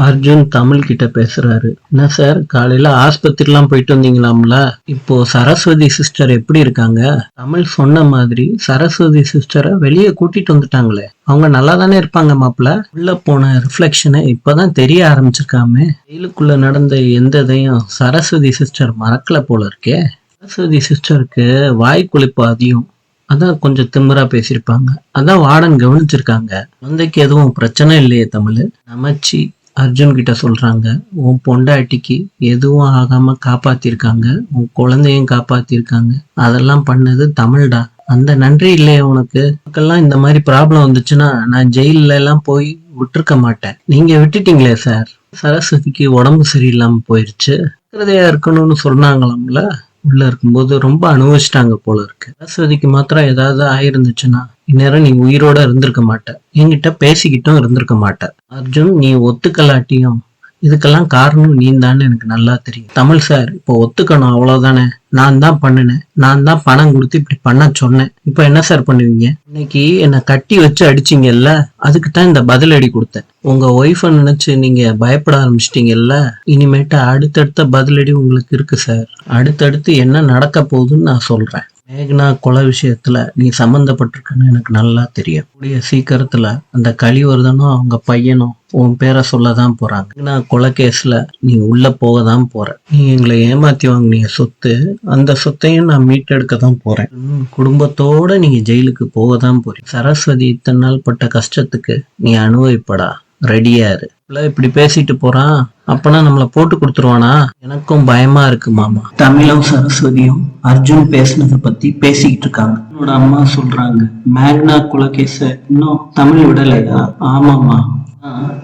அர்ஜுன் தமிழ் கிட்ட பேசுறாரு. என்ன சார் காலையில ஆஸ்பத்திரிலாம் போயிட்டு வந்தீங்களாம்ல? இப்போ சரஸ்வதி சிஸ்டர் எப்படி இருக்காங்க? தமிழ் சொன்ன மாதிரி சரஸ்வதி சிஸ்டரை வெளியே கூட்டிட்டு வந்துட்டாங்களே. அவங்க நல்லா தானே இருப்பாங்க மாப்பிள்ள? உள்ள போன ரிஃப்ளெக்ஷனை இப்பதான் தெரிய ஆரம்பிச்சிருக்காமே. ஜெயிலுக்குள்ள நடந்த எந்த இதையும் சரஸ்வதி சிஸ்டர் மறக்கல போல இருக்கே. சரஸ்வதி சிஸ்டருக்கு வாய் குளிப்பு அதிகம். அதான் கொஞ்சம் திமிரா பேசியிருப்பாங்க. அதான் வார்டன் கவனிச்சிருக்காங்க. குழந்தைக்கு எதுவும் பிரச்சனை இல்லையே தமிழ். நமச்சி அர்ஜுன் கிட்ட சொல்கிறாங்க உன் பொண்டாட்டிக்கு எதுவும் ஆகாமல் காப்பாற்றிருக்காங்க உன் குழந்தையும் காப்பாற்றிருக்காங்க அதெல்லாம் பண்ணது தமிழ்டா. அந்த நன்றி இல்லையே உனக்கு? மக்கள்லாம் இந்த மாதிரி ப்ராப்ளம் வந்துச்சுன்னா நான் ஜெயில்ல எல்லாம் போய் விட்டுருக்க மாட்டேன். நீங்கள் விட்டுட்டீங்களே சார். சரஸ்வதிக்கு உடம்பு சரியில்லாமல் போயிருச்சு. ஜாக்கிரதையா இருக்கணும்னு சொன்னாங்களாம்ல. உள்ள இருக்கும்போது ரொம்ப அனுபவிச்சிட்டாங்க போல இருக்கு. சரஸ்வதிக்கு மாத்திரம் ஏதாவது ஆயிருந்துச்சுன்னா இந்நேரம் நீ உயிரோட இருந்திருக்க மாட்ட. என்கிட்ட பேசிக்கிட்டும் இருந்திருக்க மாட்ட. அர்ஜுன் நீ ஒத்துக்கலாட்டியும் இதுக்கெல்லாம் காரணம் நீ எனக்கு நல்லா தெரியும். தமிழ் சார் இப்போ ஒத்துக்கணும் அவ்வளவுதானே? நான் தான் பண்ணினேன். நான் தான் பணம் கொடுத்து இப்படி பண்ண சொன்னேன். இப்போ என்ன சார் பண்ணுவீங்க? இன்னைக்கு என்னை கட்டி வச்சு அடிச்சீங்கல்ல? அதுக்கு தான் இந்த பதிலடி கொடுத்தேன். உங்க ஒய்ஃபை நினைச்சு நீங்க பயப்பட ஆரம்பிச்சிட்டீங்கல்ல? இனிமேட்டு அடுத்தடுத்த பதிலடி உங்களுக்கு இருக்கு சார். அடுத்தடுத்து என்ன நடக்க போகுதுன்னு நான் சொல்றேன். மேகனா கொலை விஷயத்துல நீ சம்மந்தப்பட்டிருக்கன்னு எனக்கு நல்லா தெரியும். கூடிய சீக்கிரத்துல அந்த கலிவர்தனும் அவங்க பையனும் உன் பேரை சொல்ல தான் போறாங்க. நான் கொலை கேஸ்ல நீ உள்ள போக தான் போற. நீ எங்களை ஏமாத்தி வாங்கினிய சொத்து அந்த சொத்தையும் நான் மீட்டெடுக்க தான் போறேன் குடும்பத்தோட நீங்க ஜெயிலுக்கு போக தான் போறீங்க. சரஸ்வதி இத்தனை நாள் பட்ட கஷ்டத்துக்கு நீ அனுபவிப்படா. ரெடியா இரு. இப்படி பேசிட்டு போறான் அப்பனா நம்மள போட்டு கொடுத்துருவானா? எனக்கும் பயமா இருக்கு மாமா. தமிழும் சரஸ்வதியும் அர்ஜுன் பேசுனதை பத்தி பேசிக்கிட்டு இருக்காங்க. என்னோட அம்மா சொல்றாங்க மேக்னா குலகேச இன்னும் தமிழ் விடலையா ஆமாம்மா.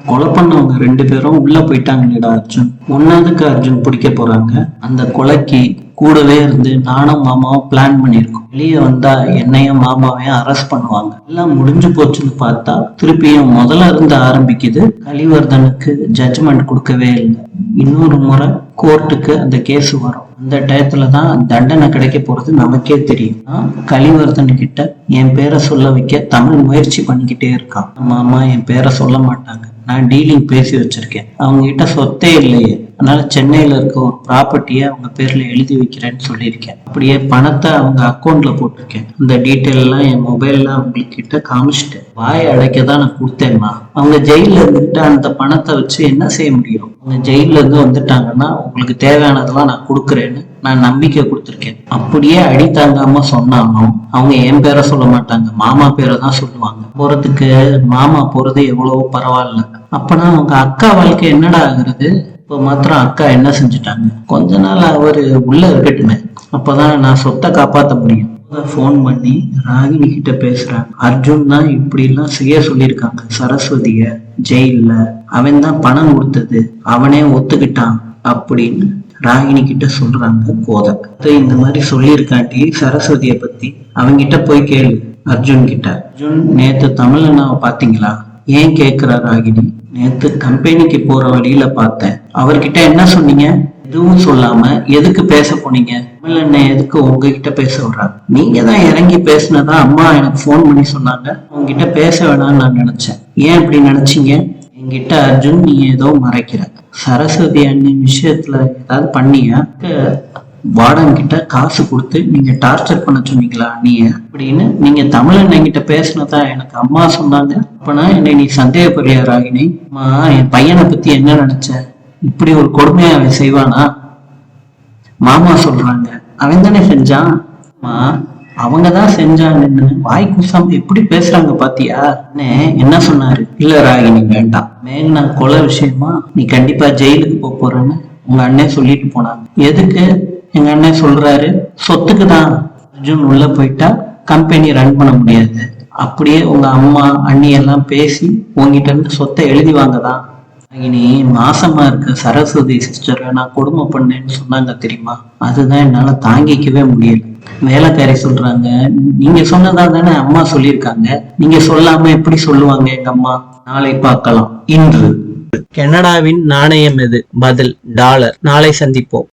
கொலை பண்ணவங்க ரெண்டு பேரும் உள்ள போயிட்டாங்கடா அர்ஜுன். ஒன்னாவதுக்கு அர்ஜுன் பிடிக்க போறாங்க. அந்த கொலைக்கு கூடவே இருந்து நானும் மாமாவும் பிளான் பண்ணியிருக்கோம். வெளியே வந்தா என்னையும் மாமாவையும் அரெஸ்ட் பண்ணுவாங்க. எல்லாம் முடிஞ்சு போச்சுன்னு பார்த்தா திருப்பியும் முதல்ல இருந்து ஆரம்பிக்குது. கலிவர்தனுக்கு ஜட்ஜ்மெண்ட் கொடுக்கவே இல்லை. இன்னொரு முறை கோர்ட்டுக்கு அந்த கேஸ் வரும். அந்த டயத்துல தான் தண்டனை கிடைக்க போறது நமக்கே தெரியும். கலிவர்தன் கிட்ட என் பேரை சொல்ல வைக்க தமிழ் முயற்சி பண்ணிக்கிட்டே இருக்கான். மாமா என் பேரை சொல்ல மாட்டாங்க. நான் டீலிங் பேசி வச்சிருக்கேன். அவங்க கிட்ட சொத்தே இல்லையே. அதனால சென்னையில இருக்க ஒரு ப்ராப்பர்ட்டியை அவங்க பேர்ல எழுதி வைக்கிறேன்னு சொல்லியிருக்கேன். அப்படியே பணத்தை அவங்க அக்கௌண்ட்ல போட்டிருக்கேன். இந்த டீட்டெயில் எல்லாம் என் மொபைல்ல அவங்களுக்கு கிட்ட காமிச்சிட்டேன். வாய் அடைக்க தான் நான் கொடுத்தேம்மா அவங்க ஜெயில இருந்துட்டு அந்த பணத்தை வச்சு என்ன செய்ய முடியும்? அவங்க ஜெயில இருந்து வந்துட்டாங்கன்னா உங்களுக்கு தேவையானதெல்லாம் நான் கொடுக்குறேன்னு நான் நம்பிக்கை கொடுத்துருக்கேன். அப்படியே அடி தாங்காம சொன்னாலும் அவங்க என் பேரை சொல்ல மாட்டாங்க. மாமா பேரை தான் சொல்லுவாங்க. போறதுக்கு மாமா போறது எவ்வளவோ பரவாயில்ல. அப்பனா அவங்க அக்கா வாழ்க்கை என்னடா ஆகுறது? இப்போ மாத்திரம் அக்கா என்ன செஞ்சுட்டாங்க? கொஞ்ச நாள் அவர் உள்ள இருக்கட்டுமே. அப்பதான் நான் சொத்தை காப்பாத்த முடியும். ஃபோன் பண்ணி ராகினி கிட்ட பேசுறாங்க அர்ஜுன் தான் இப்படி எல்லாம் செய்ய சொல்லியிருக்காங்க. சரஸ்வதிய ஜெயில அவன் தான் பணம் கொடுத்தது. அவனே ஒத்துக்கிட்டான். அப்படின்னு ராகினி கிட்ட சொல்றாங்க கோதக். இந்த மாதிரி சொல்லியிருக்காண்டி சரஸ்வதிய பத்தி அவங்கிட்ட போய் கேளு அர்ஜுன் கிட்ட. அர்ஜுன் நேத்து தமிழனாவை பாத்தீங்களா ஏன் கேக்குறா ராகினி நேத்து கம்பெனிக்கு போற வழியில பார்த்தேன். அவர்கிட்ட என்ன சொன்னீங்க? எதுவும் சொல்லாம எதுக்கு பேச போனீங்க? தமிழ் எதுக்கு உங்ககிட்ட பேச விடுறாங்க நீங்க தான் இறங்கி பேசினதா அம்மா எனக்கு ஃபோன் பண்ணி சொன்னாங்க. உங்ககிட்ட பேச வேணாம்னு நான் நினைச்சேன். ஏன் இப்படி நினைச்சீங்க? என்கிட்ட அர்ஜுன் நீ ஏதோ மறைக்கிற. சரஸ்வதி அண்ணன் விஷயத்துல ஏதாவது பண்ணியா? வார்டன் கிட்ட காசு கொடுத்து நீங்க டார்ச்சர் பண்ண சொன்னீங்களா நீங்க அப்படின்னு நீங்க தமிழன் என்கிட்ட பேசினதா எனக்கு அம்மா சொன்னாங்க. அப்பனா என்னை நீ சந்தேகப்படுறியா ராகினி அம்மா என் பையனை பத்தி என்ன நினைச்ச? இப்படி ஒரு கொடுமையை அவன் செய்வானா? மாமா சொல்றாங்க. அவன் தானே செஞ்சான். அம்மா அவங்க தான் செஞ்சாங்கன்னு வாய் எப்படி பேசுறாங்க பாத்தியா? என்ன சொன்னாரு? இல்ல ராகினி வேண்டாம். மேக்னா கொலை விஷயமா நீ கண்டிப்பா ஜெயிலுக்கு போக போறேன்னு உங்க அண்ணன் சொல்லிட்டு போனாங்க. எதுக்கு எங்க அண்ணன் சொல்றாரு? சொத்துக்கு தான் அர்ஜுன் உள்ள போயிட்டா கம்பெனி ரன் பண்ண முடியாது. அப்படியே உங்க அம்மா அண்ணி எல்லாம் பேசி உங்ககிட்ட இருந்து சொத்தை எழுதி வாங்கதான் இனி மாசமா இருக்க சரஸ்வதி சிஸ்டரை நான் கொடுமை பண்ணேன்னு சொன்னாங்க தெரியுமா? அதுதான் என்னால தாங்கிக்கவே முடியல. வேலைக்காரி சொல்றாங்க. நீங்க சொன்னதா தானே அம்மா சொல்லியிருக்காங்க. நீங்க சொல்லாம எப்படி சொல்லுவாங்க எங்க அம்மா? நாளை பார்க்கலாம். இன்று. கனடாவின் நாணயம் எது? பதில் டாலர். நாளை சந்திப்போம்.